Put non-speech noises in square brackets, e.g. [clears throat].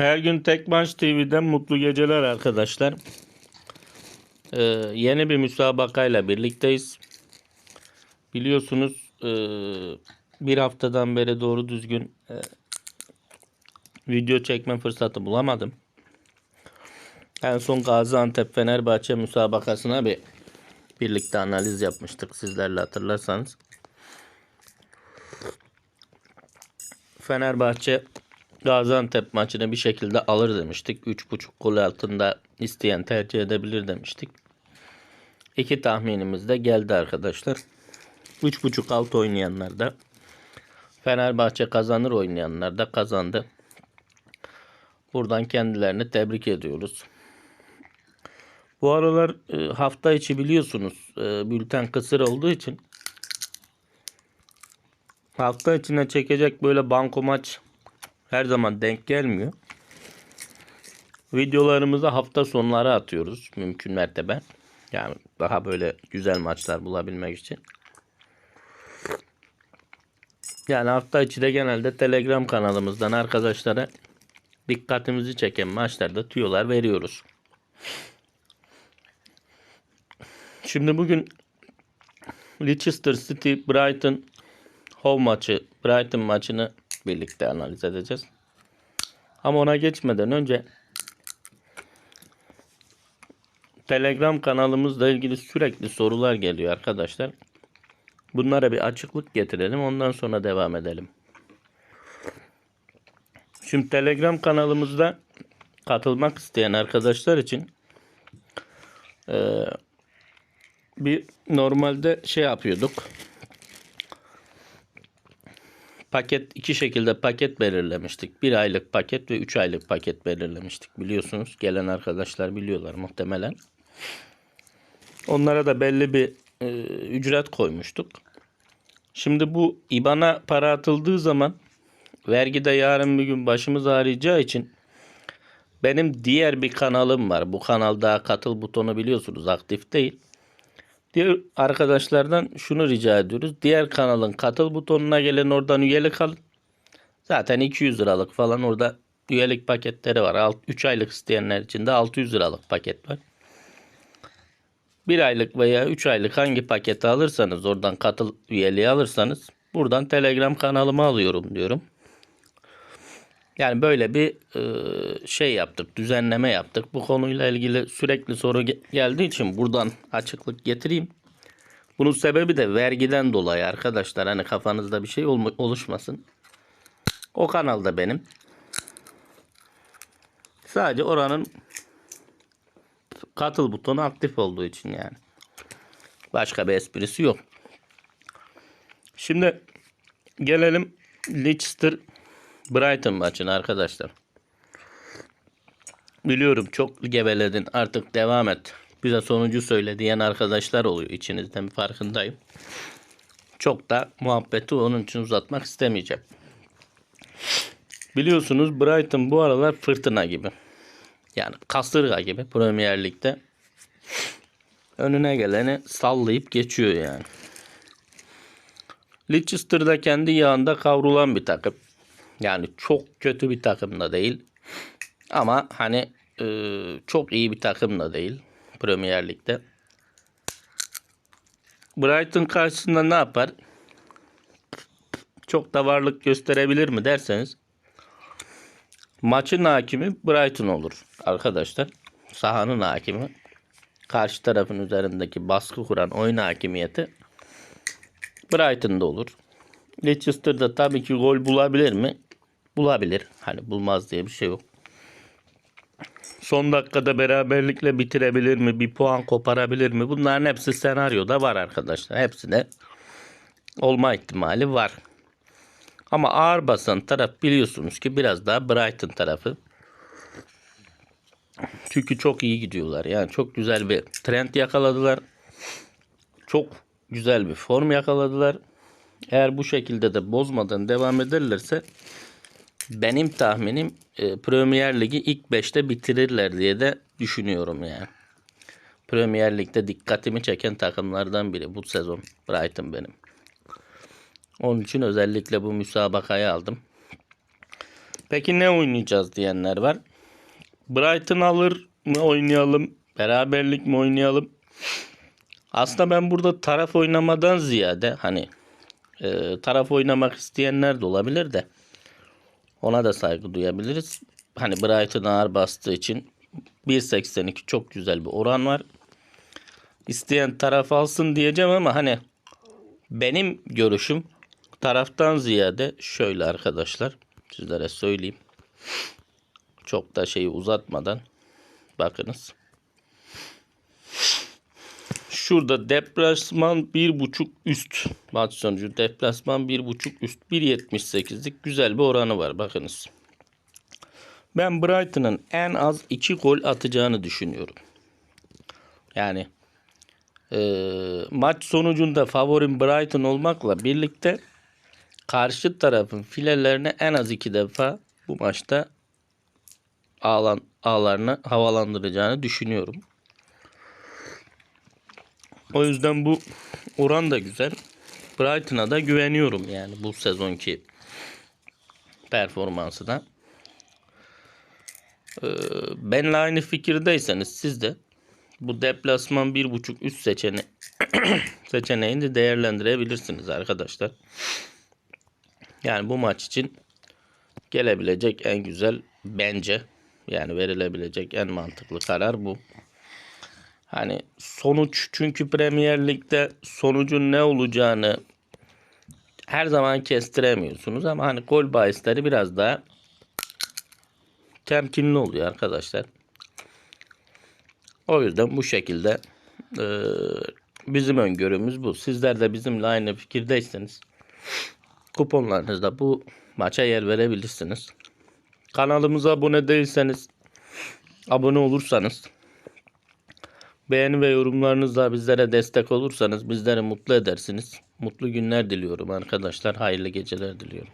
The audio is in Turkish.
Her gün Tekmaç TV'den mutlu geceler arkadaşlar. Ee, yeni bir müsabakayla birlikteyiz. Biliyorsunuz e, bir haftadan beri doğru düzgün e, video çekme fırsatı bulamadım. En son Gaziantep Fenerbahçe müsabakasına bir birlikte analiz yapmıştık sizlerle hatırlarsanız. Fenerbahçe Gaziantep maçını bir şekilde alır demiştik. 3.5 gol altında isteyen tercih edebilir demiştik. İki tahminimiz de geldi arkadaşlar. 3.5 alt oynayanlar da Fenerbahçe kazanır oynayanlar da kazandı. Buradan kendilerini tebrik ediyoruz. Bu aralar e, hafta içi biliyorsunuz e, bülten kısır olduğu için hafta içine çekecek böyle banko maç her zaman denk gelmiyor. Videolarımızı hafta sonları atıyoruz mümkün mertebe. Yani daha böyle güzel maçlar bulabilmek için. Yani hafta içi de genelde Telegram kanalımızdan arkadaşlara dikkatimizi çeken maçlarda tüyolar veriyoruz. Şimdi bugün Leicester City Brighton home maçı Brighton maçını birlikte analiz edeceğiz. Ama ona geçmeden önce Telegram kanalımızla ilgili sürekli sorular geliyor arkadaşlar. Bunlara bir açıklık getirelim. Ondan sonra devam edelim. Şimdi Telegram kanalımızda katılmak isteyen arkadaşlar için eee, bir normalde şey yapıyorduk. Paket iki şekilde paket belirlemiştik. Bir aylık paket ve üç aylık paket belirlemiştik. Biliyorsunuz gelen arkadaşlar biliyorlar muhtemelen. Onlara da belli bir e, ücret koymuştuk. Şimdi bu IBAN'a para atıldığı zaman vergide yarın bir gün başımız ağrıyacağı için benim diğer bir kanalım var. Bu kanalda katıl butonu biliyorsunuz aktif değil. Diğer arkadaşlardan şunu rica ediyoruz. Diğer kanalın katıl butonuna gelin oradan üyelik alın. Zaten 200 liralık falan orada üyelik paketleri var. 3 aylık isteyenler için de 600 liralık paket var. 1 aylık veya 3 aylık hangi paketi alırsanız oradan katıl üyeliği alırsanız buradan Telegram kanalıma alıyorum diyorum. Yani böyle bir şey yaptık, düzenleme yaptık. Bu konuyla ilgili sürekli soru ge- geldiği için buradan açıklık getireyim. Bunun sebebi de vergiden dolayı arkadaşlar. Hani kafanızda bir şey oluşmasın. O kanalda benim. Sadece oranın katıl butonu aktif olduğu için yani. Başka bir esprisi yok. Şimdi gelelim Leicester Brighton maçına arkadaşlar. Biliyorum çok geveledin artık devam et. Bize sonucu söyle diyen arkadaşlar oluyor içinizden farkındayım. Çok da muhabbeti onun için uzatmak istemeyeceğim. Biliyorsunuz Brighton bu aralar fırtına gibi. Yani kasırga gibi Premier Lig'de. Önüne geleni sallayıp geçiyor yani. Leicester'da kendi yağında kavrulan bir takım. Yani çok kötü bir takım da değil. Ama hani e, çok iyi bir takım da değil Premier Lig'de. Brighton karşısında ne yapar? Çok da varlık gösterebilir mi derseniz maçın hakimi Brighton olur arkadaşlar. Sahanın hakimi karşı tarafın üzerindeki baskı kuran oyun hakimiyeti Brighton'da olur. Leicester'da tabii ki gol bulabilir mi? Bulabilir. Hani bulmaz diye bir şey yok. Son dakikada beraberlikle bitirebilir mi? Bir puan koparabilir mi? Bunların hepsi senaryoda var arkadaşlar. Hepsine olma ihtimali var. Ama ağır basan taraf biliyorsunuz ki biraz daha Brighton tarafı. Çünkü çok iyi gidiyorlar. Yani çok güzel bir trend yakaladılar. Çok güzel bir form yakaladılar. Eğer bu şekilde de bozmadan devam ederlerse benim tahminim e, Premier Ligi ilk 5'te bitirirler diye de düşünüyorum yani. Premier Lig'de dikkatimi çeken takımlardan biri bu sezon Brighton benim. Onun için özellikle bu müsabakayı aldım. Peki ne oynayacağız diyenler var. Brighton alır mı oynayalım? Beraberlik mi oynayalım? Aslında ben burada taraf oynamadan ziyade hani e, taraf oynamak isteyenler de olabilir de ona da saygı duyabiliriz. Hani Brighton ağır bastığı için 1.82 çok güzel bir oran var. İsteyen taraf alsın diyeceğim ama hani benim görüşüm taraftan ziyade şöyle arkadaşlar sizlere söyleyeyim. Çok da şeyi uzatmadan bakınız. Şurada deplasman 1.5 üst maç sonucu deplasman 1.5 üst 1.78'lik güzel bir oranı var bakınız. Ben Brighton'ın en az 2 gol atacağını düşünüyorum. Yani eee, maç sonucunda favorim Brighton olmakla birlikte karşı tarafın filelerine en az 2 defa bu maçta ağlan, ağlarını havalandıracağını düşünüyorum. O yüzden bu oran da güzel. Brighton'a da güveniyorum yani bu sezonki performansı da. Ee, benle aynı fikirdeyseniz siz de bu deplasman 1.5 üst seçene [clears throat] seçeneğini de değerlendirebilirsiniz arkadaşlar. Yani bu maç için gelebilecek en güzel bence yani verilebilecek en mantıklı karar bu. Hani sonuç çünkü Premier Lig'de sonucun ne olacağını her zaman kestiremiyorsunuz ama hani gol bahisleri biraz daha temkinli oluyor arkadaşlar. O yüzden bu şekilde eee, bizim öngörümüz bu. Sizler de bizimle aynı fikirdeyseniz kuponlarınızda bu maça yer verebilirsiniz. Kanalımıza abone değilseniz abone olursanız beğeni ve yorumlarınızla bizlere destek olursanız bizleri mutlu edersiniz. Mutlu günler diliyorum arkadaşlar. Hayırlı geceler diliyorum.